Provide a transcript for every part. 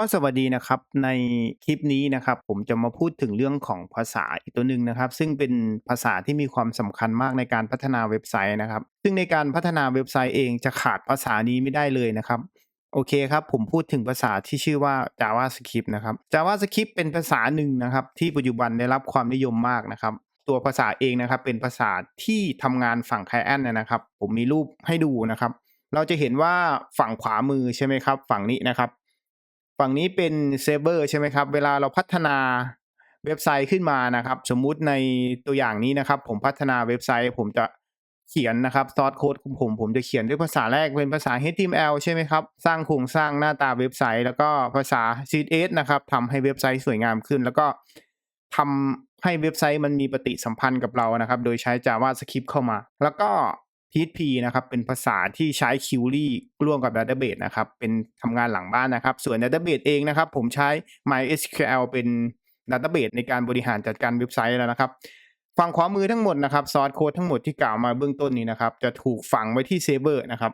ก็สวัสดีนะครับในคลิปนี้นะครับ ผมจะมาพูดถึงเรื่องของภาษาอีกตัวหนึ่งนะครับ ซึ่งเป็นภาษาที่มีความสำคัญมากในการพัฒนาเว็บไซต์นะครับ ซึ่งในการพัฒนาเว็บไซต์เองจะขาดภาษานี้ไม่ได้เลยนะครับ โอเคครับ ผมพูดถึงภาษาที่ชื่อว่า JavaScript นะครับ JavaScript เป็นภาษาหนึ่งนะครับ ที่ปัจจุบันได้รับความนิยมมากนะครับตัวภาษาเองนะครับเป็นภาษาที่ทำงานฝั่ง Client นะครับ ผมมีรูปให้ดูนะครับ เราจะเห็นว่าฝั่งขวามือใช่ไหมครับ ฝั่งนี้นะครับ ฝั่งนี้เป็นเซิร์ฟเวอร์ใช่ไหมครับ เวลาเราพัฒนาเว็บไซต์ขึ้นมานะครับ สมมุติในตัวอย่างนี้นะครับ ผมพัฒนาเว็บไซต์ ผมจะเขียนนะครับซอสโค้ดของผมผมจะเขียนด้วยภาษาแรกเป็นภาษา HTML ใช่ไหมครับ สร้างโครงสร้างหน้าตาเว็บไซต์ แล้วก็ภาษา CSS นะครับทำให้เว็บไซต์สวยงามขึ้น แล้วก็ทำให้เว็บไซต์มันมีปฏิสัมพันธ์กับเรานะครับ โดยใช้ JavaScript เข้ามา แล้วก็ PHP นะครับเป็นภาษาที่ใช้ Query ร่วมกับ Database นะครับเป็นทำงานหลังบ้านนะครับ ส่วน Database เองนะครับ ผมใช้ MySQL เป็น Database ในการบริหารจัดการเว็บไซต์แล้วนะครับฝั่งขวามือทั้งหมดนะครับซอสโค้ดทั้งหมดที่กล่าวมาเบื้องต้นนี้นะครับ จะถูกฝังไว้ที่เซิร์ฟเวอร์นะครับ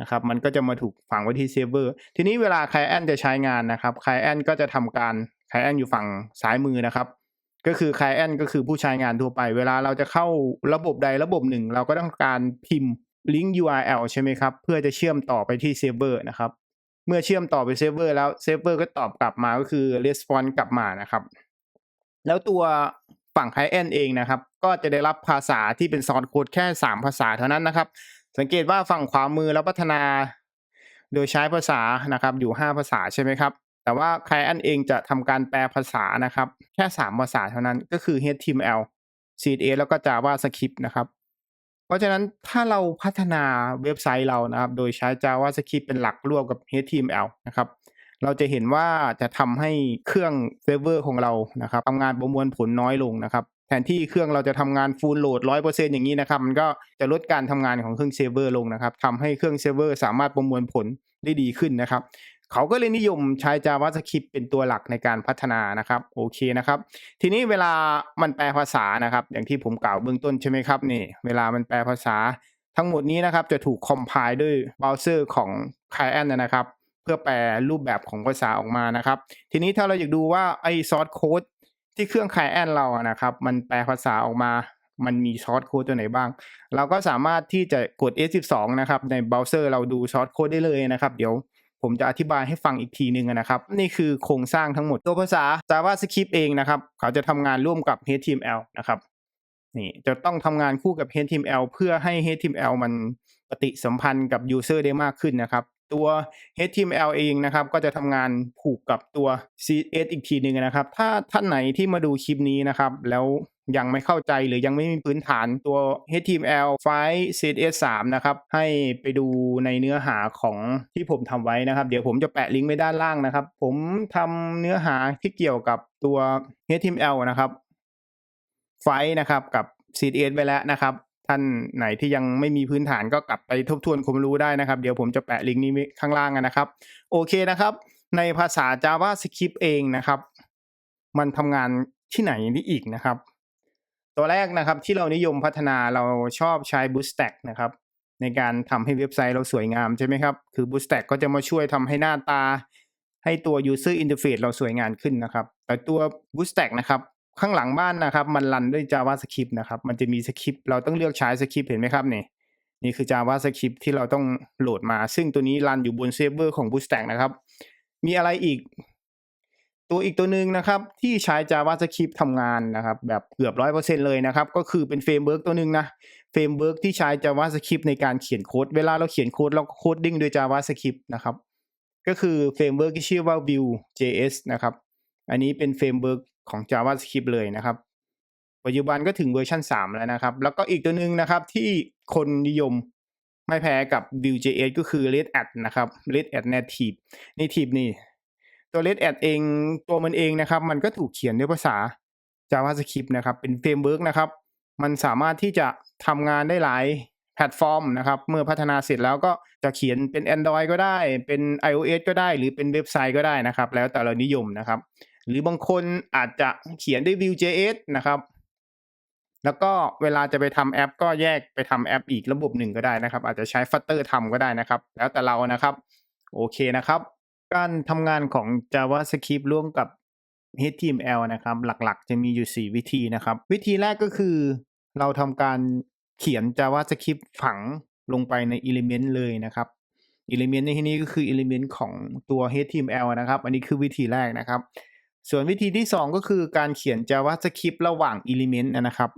นะครับ มันก็จะมาถูกฝังไว้ที่เซิร์ฟเวอร์ทีนี้เวลา Client จะใช้งานนะครับ Client ก็จะทำการ Client อยู่ฝั่งซ้ายมือนะครับ ก็คือ Client ก็คือผู้ใช้งานทั่วไป เวลาเราจะเข้าระบบใดระบบหนึ่ง เราก็ต้องการพิมพ์ลิงก์ URL ใช่ไหมครับ เพื่อจะเชื่อมต่อไปที่เซิร์ฟเวอร์นะครับ เมื่อเชื่อมต่อไปเซิร์ฟเวอร์แล้วเซิร์ฟเวอร์ก็ตอบกลับมาก็คือ response กลับมานะครับ แล้วตัวฝั่ง Client เองนะครับ ก็จะได้รับภาษาที่เป็นซอสโค้ดแค่ 3 ภาษาเท่านั้นนะครับ สังเกตว่าฝั่งขวามือเราพัฒนา โดยใช้ภาษานะครับอยู่ 5 ภาษาใช่ไหมครับ แต่ว่า Client เองจะทำการแปลภาษานะครับ แค่ 3 ภาษาเท่านั้นก็คือ HTML CSS แล้วก็ JavaScript นะครับ เพราะฉะนั้นถ้าเราพัฒนาเว็บไซต์เรานะครับ โดยใช้ JavaScript เป็นหลักร่วมกับ HTML นะครับ เราจะเห็นว่าจะทำให้เครื่องเซิร์ฟเวอร์ของเรานะครับทำงานประมวลผลน้อยลงนะครับแทนที่เครื่องเราจะทำงานฟูลโหลด100%อย่างนี้นะครับ มันก็จะลดการทำงานของเครื่องเซิร์ฟเวอร์ลงนะครับทำให้เครื่องเซิร์ฟเวอร์สามารถประมวลผลได้ดีขึ้นนะครับ เขาก็เลยนิยมใช้ JavaScript เป็นตัวหลักในการพัฒนานะครับโอเคนะครับ ทีนี้เวลามันแปลภาษานะครับ อย่างที่ผมกล่าวเบื้องต้นใช่ไหมครับนี่ เวลามันแปลภาษาทั้งหมดนี้นะครับจะถูกคอมไพล์ด้วยเบราว์เซอร์ของ Client นะครับ เพื่อแปลรูปแบบของภาษาออกมานะครับ ทีนี้ถ้าเราอยากดูว่าไอ้ซอสโค้ดที่เครื่อง Client เราอะนะครับ มันแปลภาษาออกมามันมีซอสโค้ดตัวไหนบ้าง เราก็สามารถที่จะกด F12 นะครับ ในเบราว์เซอร์เราดูซอสโค้ดได้เลยนะครับ เดี๋ยว ผมจะอธิบายให้ฟังอีกทีหนึ่งนะครับ นี่คือโครงสร้างทั้งหมดตัวภาษา JavaScript เองนะครับ เขาจะทำงานร่วมกับ HTML นะครับนี่จะต้องทำงานคู่กับ HTML เพื่อให้ HTML มันปฏิสัมพันธ์กับ User ได้มากขึ้นนะครับ ตัว HTML เองนะครับ ก็จะทำงานผูกกับตัว CSS อีกทีหนึ่งนะครับ ถ้าท่านไหนที่มาดูคลิปนี้นะครับ แล้วยังไม่เข้าใจหรือยังไม่มีพื้นฐานตัว HTML ไฟล์ CSS 3นะครับ ให้ไปดูในเนื้อหาของที่ผมทำไว้นะครับ เดี๋ยวผมจะแปะลิงก์ไว้ด้านล่างนะครับ ผมทำเนื้อหาที่เกี่ยวกับตัว HTML นะครับ ไฟล์นะครับกับ CSS ไปแล้วนะครับ ท่านไหนที่ยังไม่มีพื้นฐานก็กลับไปทบทวนความรู้ได้นะครับ เดี๋ยวผมจะแปะลิงก์นี้ข้างล่างนะครับ โอเคนะครับ ในภาษา JavaScript เองนะครับ มันทำงานที่ไหนนี่อีกนะครับ ตัวแรกนะครับที่เรานิยมพัฒนาเราชอบใช้ Bootstrap นะครับ ในการทำให้เว็บไซต์เราสวยงามใช่ไหมครับ คือ Bootstrap ก็จะมาช่วยทำให้หน้าตา ให้ตัว User Interface เราสวยงามขึ้นนะครับ แต่ตัว Bootstrap นะครับ ข้างหลังบ้านนะครับ มันรันด้วย JavaScript นะครับ มันจะมีสคริปต์เราต้องเลือกใช้สคริปต์เห็นไหมครับนี่นี่คือ JavaScript ที่เราต้องโหลดมา ซึ่งตัวนี้รันอยู่บนเซิร์ฟเวอร์ของ Bootstrap นะครับ มีอะไรอีก ตัวอีกตัวหนึ่งนะครับ ที่ใช้ JavaScript ทำงานนะครับ แบบเกือบร้อยเปอร์เซ็นเลยนะครับ ก็คือเป็นเฟรมเวิร์กตัวหนึ่งนะเฟรมเวิร์กที่ใช้ JavaScript ในการเขียนโค้ด เวลาเราเขียนโค้ดเราโคดดิ้งด้วย JavaScript นะครับ ก็คือเฟรมเวิร์กที่ชื่อว่า Vue.js นะครับ อันนี้เป็นเฟรมเวิร์ก ของ JavaScript เลยนะครับ ปัจจุบันก็ถึงเวอร์ชัน3 แล้วนะครับ แล้วก็อีกตัวหนึ่งนะครับที่คนนิยมไม่แพ้กับ Vue.js ก็คือ Red Hat นะครับ Red Hat Native Native นี่ ตัว Red Hat เองตัวมันเองนะครับ มันก็ถูกเขียนด้วยภาษา JavaScript นะครับ เป็นเฟรมเวิร์กนะครับ มันสามารถที่จะทำงานได้หลายแพลตฟอร์มนะครับ เมื่อพัฒนาเสร็จแล้วก็จะเขียนเป็น Android ก็ได้ เป็น iOS ก็ได้ หรือเป็นเว็บไซต์ก็ได้นะครับ แล้วแต่เรานิยมนะครับ หรือบางคนอาจจะเขียนด้วย Vue.js นะครับ แล้วก็เวลาจะไปทำแอป ก็แยกไปทำแอปอีกระบบหนึ่งก็ได้นะครับ อาจจะใช้ Flutter ทำก็ได้นะครับ แล้วแต่เรานะครับ โอเคนะครับ การทำงานของ JavaScript ร่วมกับ HTML นะครับ หลักๆ จะมีอยู่ 4 วิธีนะครับ วิธีแรกก็คือ เราทำการเขียน JavaScript ฝังลงไปใน element เลยนะครับ element ในที่นี้ก็คือ element ของตัว HTML นะครับ อันนี้คือวิธีแรกนะครับ ส่วนวิธีที่ 2 ก็คือการเขียน JavaScript ระหว่าง element นะครับ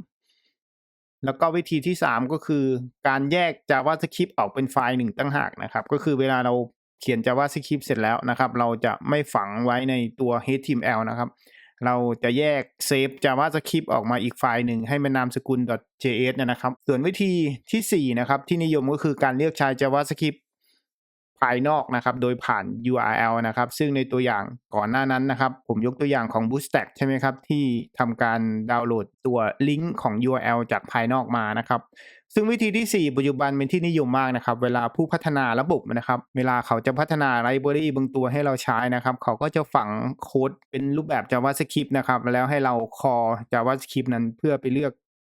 แล้วก็วิธีที่ 3 ก็คือการแยก JavaScript ออกเป็นไฟล์หนึ่งตั้งหากนะครับ ก็คือเวลาเราเขียน JavaScript เสร็จแล้วนะครับ เราจะไม่ฝังไว้ในตัว HTML นะครับ เราจะแยกเซฟ JavaScript ออกมาอีกไฟล์หนึ่งให้มันนามสกุล .js นะครับ ส่วนวิธีทีสี่4นะครับที่นิยมก็คือการเลือกใช้ JavaScript ภายนอกนะครับ โดยผ่าน URL นะครับ ซึ่งในตัวอย่างก่อนหน้านั้นนะครับ ผมยกตัวอย่างของ Bootstrap ใช่ไหมครับ ที่ทำการดาวน์โหลดตัวลิงก์ของ URL จากภายนอกมานะครับซึ่งวิธีที่ 4 ปัจจุบันเป็นที่นิยมมากนะครับ เวลาผู้พัฒนาระบบนะครับ เวลาเขาจะพัฒนาไลบรารีบางตัวให้เราใช้นะครับ เขาก็จะฝังโค้ดเป็นรูปแบบ JavaScript นะครับ แล้วให้เรา call JavaScript นั้นเพื่อไปเลือก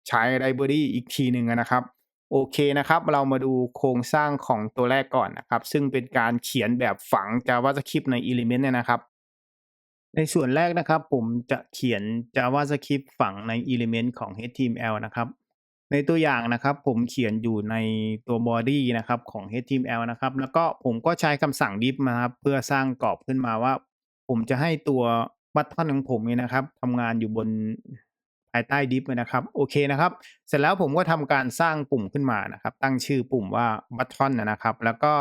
ใช้ไลบรารีอีกทีหนึ่งนะครับ โอเคนะครับ เรามาดูโครงสร้างของตัวแรกก่อนนะครับ ซึ่งเป็นการเขียนแบบฝัง JavaScript ใน element เนี่ยนะครับ ในส่วนแรกนะครับผมจะเขียน JavaScript ฝังใน element ของ HTML นะครับ ในตัวอย่างนะครับผมเขียนอยู่ในตัว body นะครับของ HTML นะครับ แล้วก็ผมก็ใช้คำสั่ง div นะครับเพื่อสร้างกรอบขึ้นมาว่า ผมจะให้ตัวบัตทอนของผมเนี่ยนะครับทำงานอยู่บน ภายใต้ div นะครับโอเคนะครับ เสร็จแล้วผมก็ทำการสร้างปุ่มขึ้นมานะครับ ตั้งชื่อปุ่มว่าบัตทอนนะครับ แล้วก็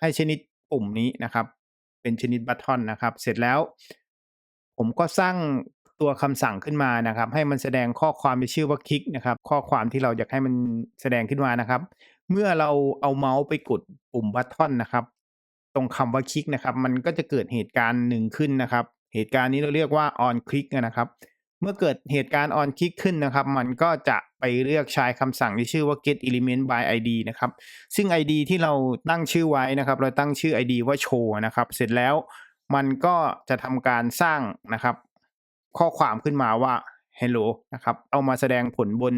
ให้ชนิดปุ่มนี้นะครับ เป็นชนิดบัตทอนนะครับ เสร็จแล้ว ผมก็สร้างตัวคำสั่งขึ้นมานะครับ ให้มันแสดงข้อความที่ชื่อว่าคลิกนะครับ ข้อความที่เราอยากให้มันแสดงขึ้นมานะครับ เมื่อเราเอาเมาส์ไปกดปุ่มบัตทอนนะครับ ตรงคำว่าคลิกนะครับ มันก็จะเกิดเหตุการณ์หนึ่งขึ้นนะครับ เหตุการณ์นี้เราเรียกว่า on click นะครับ เมื่อเกิดเหตุการณ์ on click ขึ้นนะครับ มันก็จะไปเลือกใช้คำสั่งที่ชื่อว่า get element by id นะครับ ซึ่ง id ที่เราตั้งชื่อไว้นะครับ เราตั้งชื่อ id ว่า show นะครับ เสร็จแล้วมันก็จะทำการสร้างนะครับ ข้อความขึ้นมาว่า hello นะครับ เอามาแสดงผลบน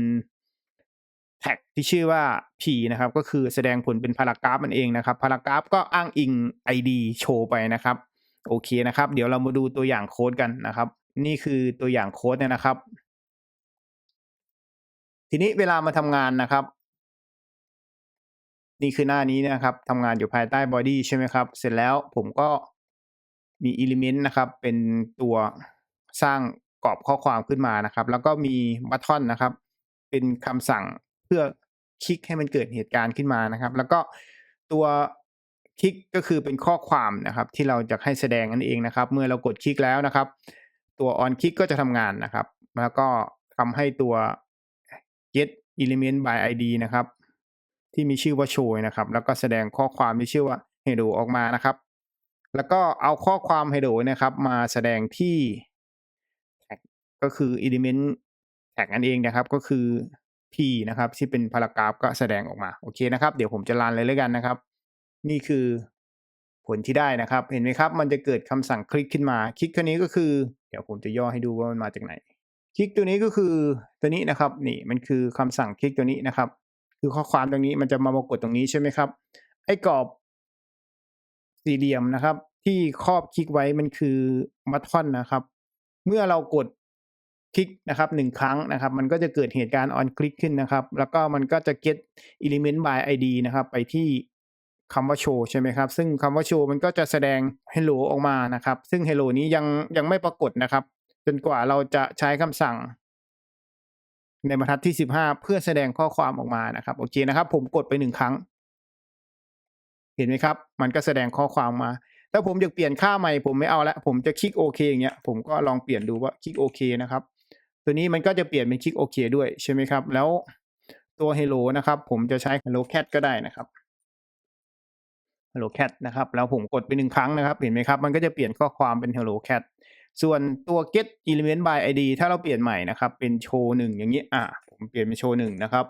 แท็กที่ชื่อว่า p นะครับ ก็คือแสดงผลเป็นพารากราฟมันเองนะครับ พารากราฟก็อ้างอิง id โชว์ไปนะครับ โอเคนะครับ เดี๋ยวเรามาดูตัวอย่างโค้ดกันนะครับ นี่คือตัวอย่างโค้ดเนี่ยนะครับ ทีนี้เวลามาทำงานนะครับ นี่คือหน้านี้นะครับทำงานอยู่ภายใต้ body ใช่ไหมครับ เสร็จแล้วผมก็มี element นะครับ เป็นตัวสร้างกรอบข้อความขึ้นมานะครับ แล้วก็มี button นะครับ เป็นคำสั่งเพื่อคลิกให้มันเกิดเหตุการณ์ขึ้นมานะครับ แล้วก็ตัวคลิกก็คือเป็นข้อความนะครับ ที่เราจะให้แสดงนั่นเองนะครับ เมื่อเรากดคลิกแล้วนะครับ ตัว on click ก็จะทำงานนะครับ แล้วก็ทำให้ตัว get element by id นะครับ ที่มีชื่อว่า show นะครับ แล้วก็แสดงข้อความที่ชื่อว่า hello ออกมานะครับ แล้วก็เอาข้อความ hello นะครับ มาแสดงที่ tag ก็คือ element tag นั่นเองนะครับ ก็คือ p นะครับ ที่เป็นพารากราฟก็แสดงออกมา โอเคนะครับ เดี๋ยวผมจะรันเลยแล้วกันนะครับ นี่คือ ผลที่ได้นะครับ เห็นไหมครับ มันจะเกิดคำสั่งคลิกขึ้นมา คลิกตัวนี้ก็คือ เดี๋ยวผมจะย่อให้ดูว่ามันมาจากไหน คลิกตัวนี้ก็คือตัวนี้นะครับ นี่มันคือคำสั่งคลิกตัวนี้นะครับ คือข้อความตรงนี้มันจะมาปรากฏตรงนี้ใช่ไหมครับ ไอ้กรอบสี่เหลี่ยมนะครับ ที่ครอบคลิกไว้มันคือบัตทอนนะครับ เมื่อเรากดคลิกนะครับหนึ่งครั้งนะครับ มันก็จะเกิดเหตุการณ์ on click ขึ้นนะครับ แล้วก็มันก็จะ get element by id นะครับ ไปที่ คำว่า show ใช่ไหมครับ ซึ่งคำว่า show มันก็จะแสดง hello ออกมานะครับ ซึ่ง hello นี้ยังยังไม่ปรากฏนะครับ จนกว่าเราจะใช้คำสั่ง ในบรรทัดที่ 15 เพื่อแสดงข้อความออกมานะครับ โอเคนะครับ ผมกดไปหนึ่งครั้ง เห็นไหมครับ มันก็แสดงข้อความมา ถ้าผมอยากเปลี่ยนค่าใหม่ผมไม่เอาละ ผมจะคลิกโอเคอย่างเงี้ย ผมก็ลองเปลี่ยนดูว่าคลิกโอเคนะครับ ตัวนี้มันก็จะเปลี่ยนเป็นคลิกโอเคด้วยใช่ไหมครับ แล้วตัว hello นะครับ ผมจะใช้ hello cat ก็ได้นะครับ hello cat นะครับแล้วผมกดไปหนึ่งครั้งนะครับ เห็นไหมครับ มันก็จะเปลี่ยนข้อความเป็น hello cat ส่วนตัว get element by id ถ้าเราเปลี่ยนใหม่นะครับ เป็นโชว์หนึ่งอย่างนี้อ่าผมเปลี่ยนเป็นโชว์หนึ่งนะครับ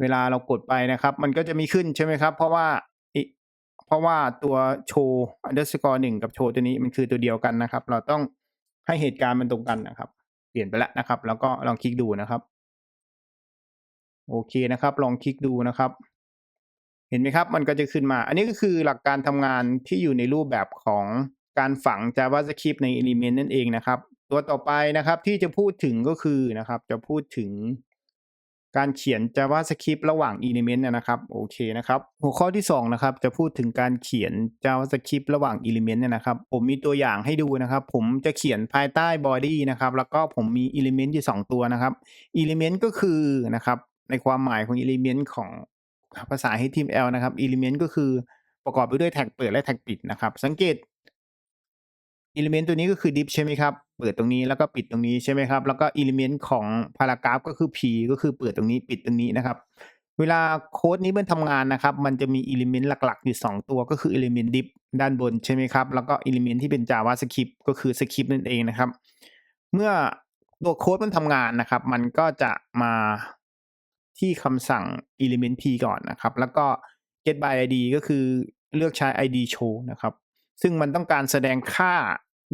เวลาเรากดไปนะครับ มันก็จะมีขึ้นใช่ไหมครับ เพราะว่าเพราะว่าตัวโชว์ underscore หนึ่งกับโชว์ตัวนี้มันคือตัวเดียวกันนะครับ เราต้องให้เหตุการณ์มันตรงกันนะครับ เปลี่ยนไปแล้วนะครับ แล้วก็ลองคลิกดูนะครับ โอเคนะครับ ลองคลิกดูนะครับ เห็นไหมครับ มันก็จะขึ้นมา อันนี้ก็คือหลักการทำงานที่อยู่ในรูปแบบของการฝัง JavaScript ใน Element นั่นเองนะครับ ตัวต่อไปนะครับที่จะพูดถึงก็คือนะครับ จะพูดถึงการเขียน JavaScript ระหว่าง Element นะครับโอเคนะครับ หัวข้อที่2นะครับจะพูดถึงการเขียน JavaScript ระหว่าง Element เนี่ยนะครับ ผมมีตัวอย่างให้ดูนะครับ ผมจะเขียนภายใต้ Body นะครับ แล้วก็ผมมี Element อยู่ 2 ตัวนะครับ Element ก็คือนะครับในความหมายของ Element ของ ภาษา HTML นะครับ Element ก็คือประกอบไปด้วยแท็กเปิดและแท็กปิดนะครับ สังเกต Element ตัวนี้ก็คือ div ใช่ไหมครับ เปิดตรงนี้แล้วก็ปิดตรงนี้ใช่ไหมครับ แล้วก็ Element ของ Paragraph ก็คือ p ก็คือเปิดตรงนี้ปิดตรงนี้นะครับ เวลาโค้ดนี้มันทำงานนะครับ มันจะมี Element หลักๆ อยู่ 2 ตัวก็คือ Element div ด้านบนใช่ไหมครับ แล้วก็ Element ที่เป็น JavaScript ก็คือ Script นั่นเองนะครับ เมื่อตัวโค้ดมันทำงานนะครับ มันก็จะมา ที่คำสั่ง element p ก่อนนะครับ แล้วก็ get by id ก็คือเลือกใช้ id show นะครับ ซึ่งมันต้องการแสดงค่า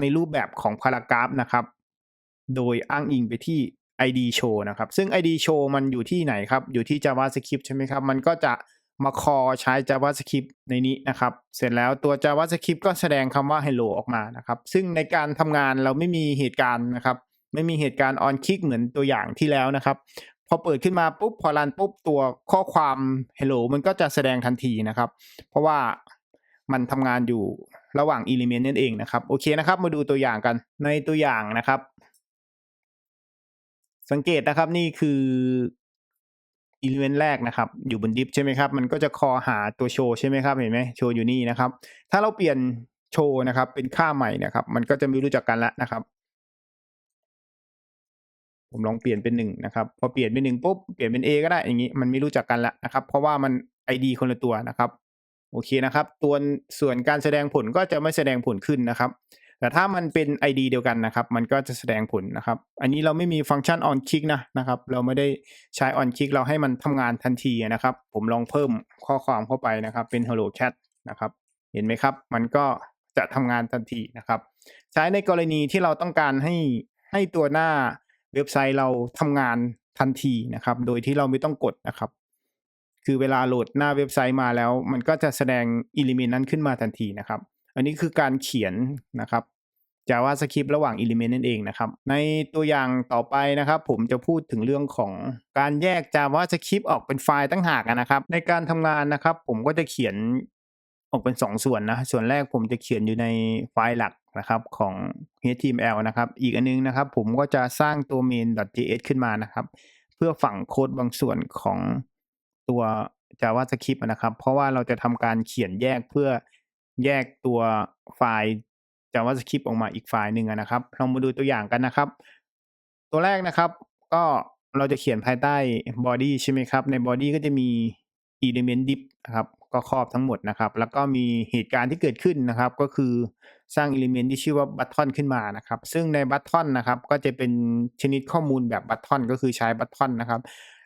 ในรูปแบบของ paragraph นะครับ โดยอ้างอิงไปที่ id show นะครับ ซึ่ง id show มันอยู่ที่ไหนครับ อยู่ที่ javascript ใช่ไหมครับ มันก็จะมา call ใช้ javascript ในนี้นะครับ เสร็จแล้วตัว javascript ก็แสดงคำว่า hello ออกมานะครับ ซึ่งในการทำงานเราไม่มีเหตุการณ์นะครับ ไม่มีเหตุการณ์ on click เหมือนตัวอย่างที่แล้วนะครับ พอเปิดขึ้นมาปุ๊บพอรันปุ๊บตัวข้อความ hello มันก็จะแสดงทันทีนะครับ เพราะว่ามันทำงานอยู่ระหว่าง element นั่นเองนะครับ โอเคนะครับ มาดูตัวอย่างกันในตัวอย่างนะครับ สังเกตนะครับนี่คือ element แรกนะครับ อยู่บน div ใช่ไหมครับ มันก็จะคอหาตัวโชว์ใช่ไหมครับเห็นไหมโชว์อยู่นี่นะครับ ถ้าเราเปลี่ยนโชว์นะครับ เป็นค่าใหม่นะครับ มันก็จะไม่รู้จักกันแล้วนะครับ ผมลองเปลี่ยนเป็นหนึ่งนะครับพอเปลี่ยนเป็นหนึ่งปุ๊บเปลี่ยนเป็น A ก็ได้อย่างนี้มันไม่รู้จักกันล้วนะครับ เพราะว่ามัน ID คนละตัวนะครับโอเคนะครับตัวส่วนการแสดงผลก็จะไม่แสดงผลขึ้นนะครับ แต่ถ้ามันเป็น ID เดียวกันนะครับ มันก็จะแสดงผลนะครับ อันนี้เราไม่มีฟังก์ชัน on click นะนะครับ เราไม่ได้ใช้ on click เราให้มันทำงานทันทีนะครับ ผมลองเพิ่มข้อความเข้าไปนะครับ เป็น hello cat นะครับ เห็นไหมครับ มันก็จะทำงานทันทีนะครับ ใช้ในกรณีที่เราต้องการให้ให้ตัวหน้า เว็บไซต์เราทำงานทันทีนะครับ โดยที่เราไม่ต้องกดนะครับ คือเวลาโหลดหน้าเว็บไซต์มาแล้ว มันก็จะแสดง element นั้นขึ้นมาทันทีนะครับ อันนี้คือการเขียนนะครับ JavaScript ระหว่าง element นั่นเองนะครับ ในตัวอย่างต่อไปนะครับ ผมจะพูดถึงเรื่องของการแยก JavaScript ออกเป็นไฟล์ตั้งหากนะครับ ในการทำงานนะครับ ผมก็จะเขียน ออกเป็น 2 ส่วนนะ ส่วนแรกผมจะเขียนอยู่ในไฟล์หลักนะครับของ HTML นะครับ อีกอันนึงนะครับ ผมก็จะสร้างตัว main.js ขึ้นมานะครับ เพื่อฝังโค้ดบางส่วนของตัว JavaScript นะครับ เพราะว่าเราจะทำการเขียนแยกเพื่อแยกตัวไฟล์ JavaScript ออกมาอีกไฟล์หนึ่งนะครับลองมาดูตัวอย่างกันนะครับ ตัวแรกนะครับ ก็เราจะเขียนภายใต้ body ใช่ไหมครับ ใน body ก็จะมี element div นะครับ ก็ครอบทั้งหมดนะครับ แล้วก็มีเหตุการณ์ที่เกิดขึ้นนะครับ ก็คือสร้าง element ที่ชื่อว่า button ขึ้นมานะครับ ซึ่งใน button นะครับ ก็จะเป็นชนิดข้อมูลแบบ button ก็คือใช้ button นะครับ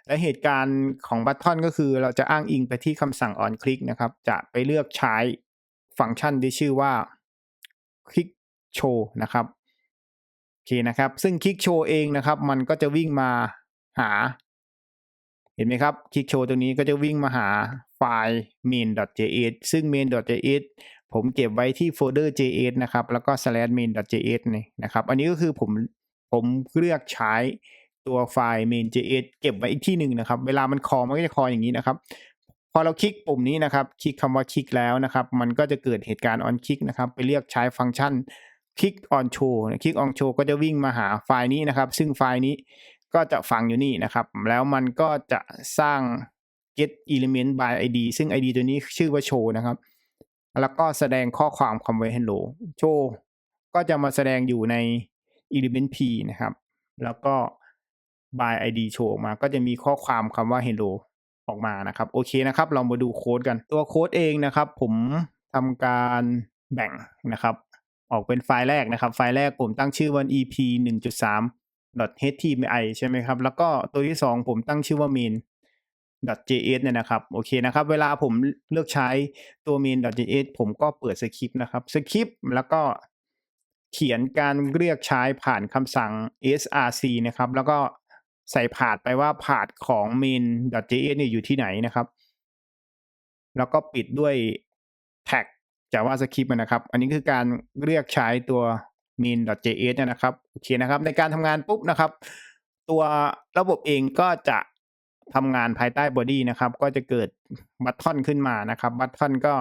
และเหตุการณ์ของ button ก็คือเราจะอ้างอิงไปที่คำสั่ง on click นะครับ จะไปเลือกใช้ฟังก์ชันที่ชื่อว่า click show นะครับโอเคนะครับ ซึ่ง click show เองนะครับ มันก็จะวิ่งมาหาเห็นไหมครับ click show ตัวนี้ก็จะวิ่งมาหา ไฟล์ main.js ซึ่ง main.js ผมเก็บไว้ที่โฟลเดอร์ js นะครับ แล้วก็ slash main.js นี่นะครับ อันนี้ก็คือผมผมเลือกใช้ตัวไฟล์ main.js เก็บไว้อีกที่หนึ่งนะครับ เวลามันคอมันก็จะคออย่างนี้นะครับ พอเราคลิกปุ่มนี้นะครับ คลิกคำว่าคลิกแล้วนะครับ มันก็จะเกิดเหตุการณ์ on click นะครับ ไปเรียกใช้ฟังก์ชัน click on show คลิก on show ก็จะวิ่งมาหาไฟล์นี้นะครับ ซึ่งไฟล์นี้ก็จะฝังอยู่นี่นะครับ แล้วมันก็จะสร้าง get element by id ซึ่ง id ตัวนี้ชื่อว่า show นะครับ แล้วก็แสดงข้อความคำว่า hello show ก็จะมาแสดงอยู่ใน element p นะครับ แล้วก็ by id show ออกมา ก็จะมีข้อความคำว่า hello ออกมานะครับ โอเคนะครับ เรามาดูโค้ดกัน ตัวโค้ดเองนะครับ ผมทำการแบ่งนะครับ ออกเป็นไฟล์แรกนะครับ ไฟล์แรกผมตั้งชื่อว่า ep 1.3 html ใช่ไหมครับ แล้วก็ตัวที่ 2 ผมตั้งชื่อว่า main .js เนี่ยนะครับโอเคนะครับ เวลาผมเลือกใช้ตัว main .js ผมก็เปิดสคริปต์นะครับสคริปต์แล้วก็เขียนการเรียกใช้ผ่านคำสั่ง src นะครับ แล้วก็ใส่ผาดไปว่าผาดของ main.js เนี่ยอยู่ที่ไหนนะครับ แล้วก็ปิดด้วยแท็ก JavaScript นะครับ อันนี้คือการเรียกใช้ตัว main.js เนี่ยนะครับโอเคนะครับ ในการทำงานปุ๊บนะครับ ตัวระบบเองก็จะ ทำงานภายใต้บอดี้นะครับ ก็จะเกิดบัตทอนขึ้นมานะครับ บัตทอนก็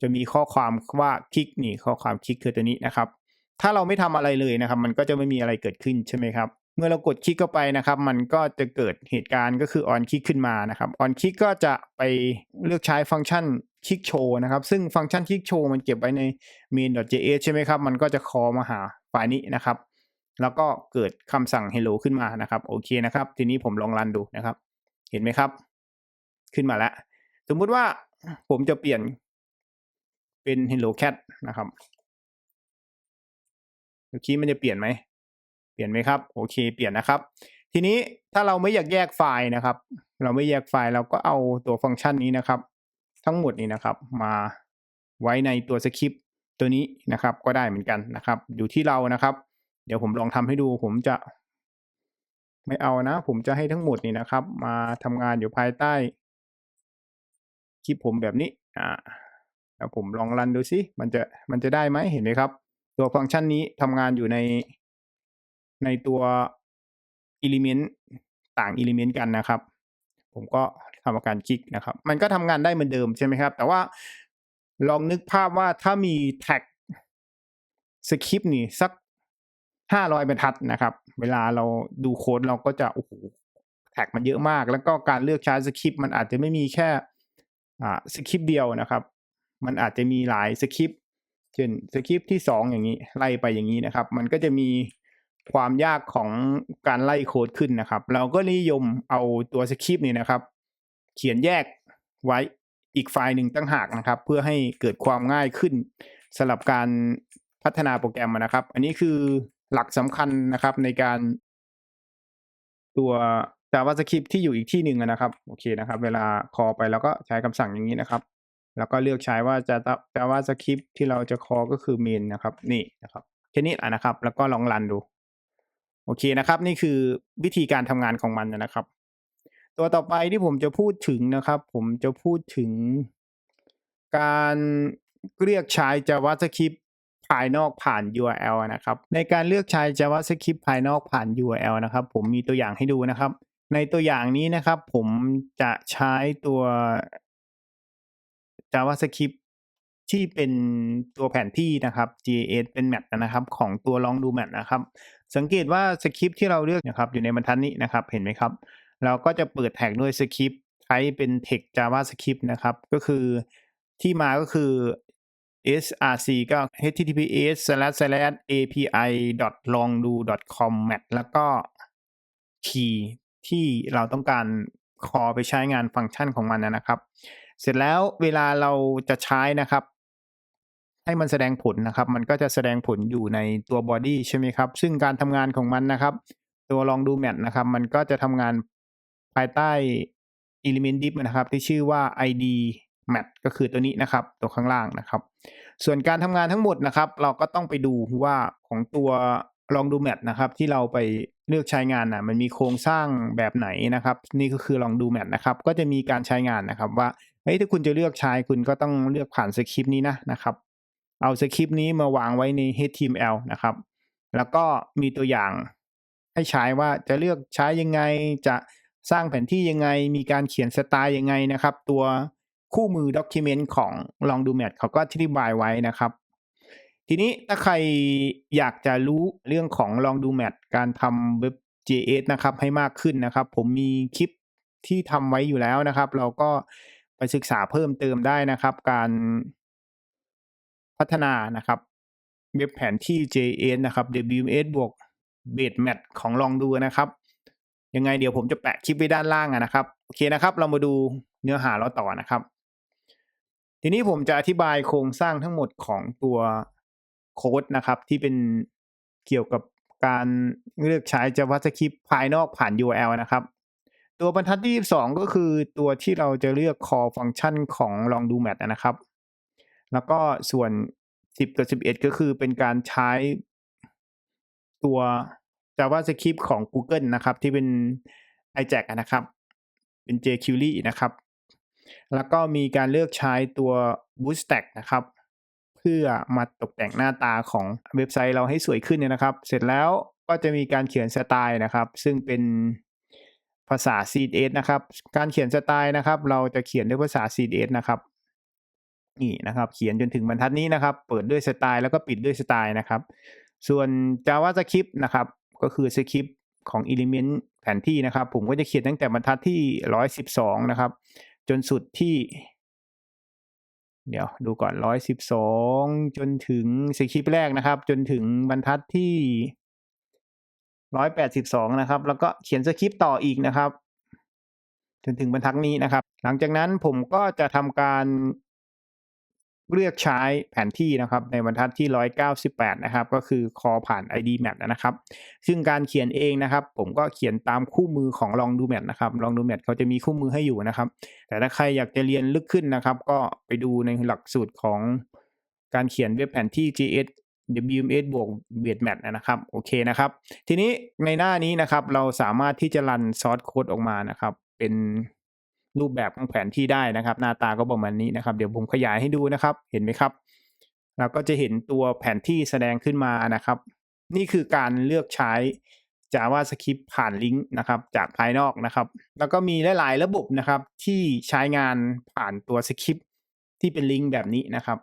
จะมีข้อความว่าคลิกนี่ข้อความคลิกคือตัวนี้นะครับ ถ้าเราไม่ทำอะไรเลยนะครับ มันก็จะไม่มีอะไรเกิดขึ้นใช่ไหมครับ เมื่อเรากดคลิกเข้าไปนะครับ มันก็จะเกิดเหตุการณ์ก็คือ on คลิกขึ้นมานะครับ on คลิกก็จะไปเลือกใช้ฟังก์ชันคลิกโชว์นะครับ ซึ่งฟังก์ชันคลิกโชว์มันเก็บไว้ใน main.js ใช่ไหมครับ มันก็จะคอมาหาไฟล์นี้นะครับ แล้วก็เกิดคำสั่ง hello ขึ้นมานะครับโอเคนะครับ ทีนี้ผมลองรันดูนะครับ เห็นไหมครับ ขึ้นมาแล้ว สมมุติว่าผมจะเปลี่ยนเป็น hello cat นะครับเมื่อกี้มันจะเปลี่ยนไหม เปลี่ยนไหมครับ โอเค เปลี่ยนนะครับ ทีนี้ถ้าเราไม่อยากแยกไฟล์นะครับ เราไม่แยกไฟล์เราก็เอาตัวฟังก์ชันนี้นะครับ ทั้งหมดนี้นะครับ มาไว้ในตัวสคริปต์ตัวนี้นะครับ ก็ได้เหมือนกันนะครับ อยู่ที่เรานะครับ เดี๋ยวผมลองทำให้ดูผมจะ ไม่เอานะ ผมจะให้ทั้งหมดนี้นะครับ มาทำงานอยู่ภายใต้คลิปผมแบบนี้อ่าแล้วผมลองรันดูซิมันจะมันจะได้ไหมเห็นไหมครับ ตัวฟังก์ชันนี้ทำงานอยู่ในในตัว element ต่าง element กันนะครับ ผมก็ทำการคลิกนะครับ มันก็ทำงานได้เหมือนเดิมใช่ไหมครับ แต่ว่าลองนึกภาพว่าถ้ามีแท็กสคริปต์นี่สัก ห้าร้อยบรรทัดนะครับ เวลาเราดูโค้ดเราก็จะ โอ้โห แท็กมันเยอะมาก แล้วก็การเลือกใช้สคริปต์มันอาจจะไม่มีแค่อ่าสคริปต์เดียวนะครับ มันอาจจะมีหลายสคริปต์เช่นสคริปต์ที่สองอย่างนี้ ไล่ไปอย่างนี้นะครับ มันก็จะมีความยากของการไล่โค้ดขึ้นนะครับ เราก็นิยมเอาตัวสคริปต์นี่นะครับ เขียนแยกไว้อีกไฟล์หนึ่งตั้งหากนะครับ เพื่อให้เกิดความง่ายขึ้นสำหรับการพัฒนาโปรแกรมนะครับ อันนี้คือ หลักสำคัญนะครับในการตัว JavaScript ที่อยู่อีกที่หนึ่งนะครับ โอเคนะครับ เวลาคอไปแล้วก็ใช้คำสั่งอย่างนี้นะครับ แล้วก็เลือกใช้ว่าจะ JavaScript ที่เราจะคอก็คือ main นะครับ นี่นะครับแค่นี้แหละนะครับ แล้วก็ลองรันดู โอเคนะครับ นี่คือวิธีการทำงานของมันนะครับ ตัวต่อไปที่ผมจะพูดถึงนะครับ ผมจะพูดถึงการเรียกใช้ JavaScript ภายนอกผ่าน URL นะครับ ในการเลือกใช้ JavaScript ภายนอกผ่าน URL นะครับ ผมมีตัวอย่างให้ดูนะครับ ในตัวอย่างนี้นะครับ ผมจะใช้ตัว JavaScript ที่เป็นตัวแผนที่นะครับ JS เป็นแมปนะครับ ของตัวลองดูแมปนะครับ สังเกตว่าสคริปที่เราเลือกนะครับอยู่ในบรรทัดนี้นะครับ เห็นไหมครับ เราก็จะเปิดแท็กด้วยสคริปใช้เป็น text JavaScript นะครับ ก็คือที่มาก็คือ src ก็ https api longdo com map แล้วก็คีย์ที่เราต้องการคอไปใช้งานฟังก์ชันของมันนะครับ เสร็จแล้วเวลาเราจะใช้นะครับ ให้มันแสดงผลนะครับ มันก็จะแสดงผลอยู่ในตัวบอดี้ใช่ไหมครับ ซึ่งการทำงานของมันนะครับ ตัวลองดูแมทนะครับ มันก็จะทำงานภายใต้ element div นะครับ ที่ชื่อว่า id mat ก็คือตัวนี้นะครับ ตัวข้างล่างนะครับ ส่วนการทำงานทั้งหมดนะครับ เราก็ต้องไปดูว่าของตัวลองดูแมทนะครับ ที่เราไปเลือกใช้งานนะมันมีโครงสร้างแบบไหนนะครับ นี่ก็คือลองดูแมทนะครับ ก็จะมีการใช้งานนะครับ ว่าเฮ้ยถ้าคุณจะเลือกใช้คุณก็ต้องเลือกผ่านสคริปต์นี้นะนะครับ เอาสคริปต์นี้มาวางไว้ใน HTML นะครับ แล้วก็มีตัวอย่างให้ใช้ว่าจะเลือกใช้ยังไงจะสร้างแผนที่ยังไง มีการเขียนสไตล์ยังไงนะครับ ตัว คู่มือด็อกิเมนต์ของลองดูแมทเขาก็อธิบายไว้นะครับ ทีนี้ถ้าใครอยากจะรู้เรื่องของลองดูแมทการทำเว็บ JS นะครับให้มากขึ้นนะครับ ผมมีคลิปที่ทำไว้อยู่แล้วนะครับ เราก็ไปศึกษาเพิ่มเติมได้นะครับ การพัฒนานะครับเว็บแผนที่ JS นะครับ WMS บวก Base Mat ของลองดูนะครับ ยังไงเดี๋ยวผมจะแปะคลิปไว้ด้านล่างนะครับ โอเคนะครับ เรามาดูเนื้อหาเราต่อนะครับ ทีนี้ผมจะอธิบายโครงสร้างทั้งหมดของตัวโค้ดนะครับ ที่เป็นเกี่ยวกับการเลือกใช้ JavaScript ภายนอกผ่าน URL นะครับ ตัวบรรทัดที่ 2 ก็คือตัวที่เราจะเลือก call ฟังก์ชันของลองดูแมทนะครับ แล้วก็ส่วน 10 กับ 11 ก็คือเป็นการใช้ตัว JavaScript ของ Google นะครับ ที่เป็น iJack นะครับ เป็น jQuery นะครับ แล้วก็มีการเลือกใช้ตัว Bootstrap นะครับ เพื่อมาตกแต่งหน้าตาของเว็บไซต์เราให้สวยขึ้นเนี่ยนะครับ เสร็จแล้วก็จะมีการเขียนสไตล์นะครับ ซึ่งเป็นภาษา CSS นะครับ การเขียนสไตล์นะครับ เราจะเขียนด้วยภาษา CSS นะครับนี่นะครับ เขียนจนถึงบรรทัดนี้นะครับ เปิดด้วยสไตล์แล้วก็ปิดด้วยสไตล์นะครับ ส่วน JavaScript นะครับ ก็คือสคริปต์ของ Element แผนที่นะครับ ผมก็จะเขียนตั้งแต่บรรทัดที่ 112 นะครับ จนสุดที่ เดี๋ยวดูก่อนร้อยสิบสองจนถึงสคริปต์แรกนะครับ จนถึงบรรทัดที่ร้อยแปดสิบสองนะครับ แล้วก็เขียนสคริปต์ต่ออีกนะครับ จนถึงบรรทัดนี้นะครับ หลังจากนั้นผมก็จะทำการ เลือกใช้แผนที่นะครับในบรรทัดที่ 198 นะครับ ก็คือ call ผ่าน id map นะครับ ซึ่งการเขียนเองนะครับ ผมก็เขียนตามคู่มือของลองดูแมทนะครับลองดูแมทเขาจะมีคู่มือให้อยู่นะครับ แต่ถ้าใครอยากจะเรียนลึกขึ้นนะครับ ก็ไปดูในหลักสูตรของการเขียนเว็บแผนที่ JS WMS บวก b a s e Map นะครับโอเคนะครับ ทีนี้ในหน้านี้นะครับเราสามารถที่จะรันซอสโค้ดออกมานะครับ เป็น รูปแบบของแผนที่ได้นะครับ หน้าตาก็ประมาณนี้นะครับ เดี๋ยวผมขยายให้ดูนะครับ เห็นไหมครับ เราก็จะเห็นตัวแผนที่แสดงขึ้นมานะครับ นี่คือการเลือกใช้ JavaScript ผ่านลิงก์นะครับจากภายนอกนะครับ แล้วก็มีหลาย ๆ ระบบนะครับที่ใช้งานผ่านตัวสคริปที่เป็นลิงก์แบบนี้นะครับ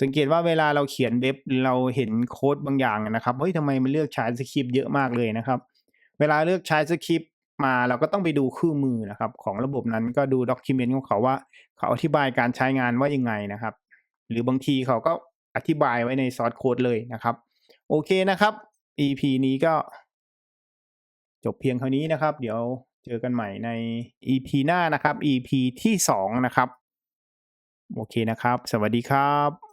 สังเกตว่าเวลาเราเขียนเว็บเราเห็นโค้ดบางอย่างนะครับเฮ้ยทำไมมันเลือกใช้สคริปเยอะมากเลยนะครับ เวลาเลือกใช้สคริป มาเราก็ต้องไปดูคู่มือนะครับ ของระบบนั้นก็ดูด็อกิเมนต์ของเขาว่า เขาอธิบายการใช้งานว่ายังไงนะครับ หรือบางทีเขาก็อธิบายไว้ในซอสโค้ดเลยนะครับ โอเคนะครับ EP นี้ก็ จบเพียงเท่านี้นะครับ เดี๋ยวเจอกันใหม่ใน EP หน้านะครับ EP ที่สองนะครับ โอเคนะครับ สวัสดีครับ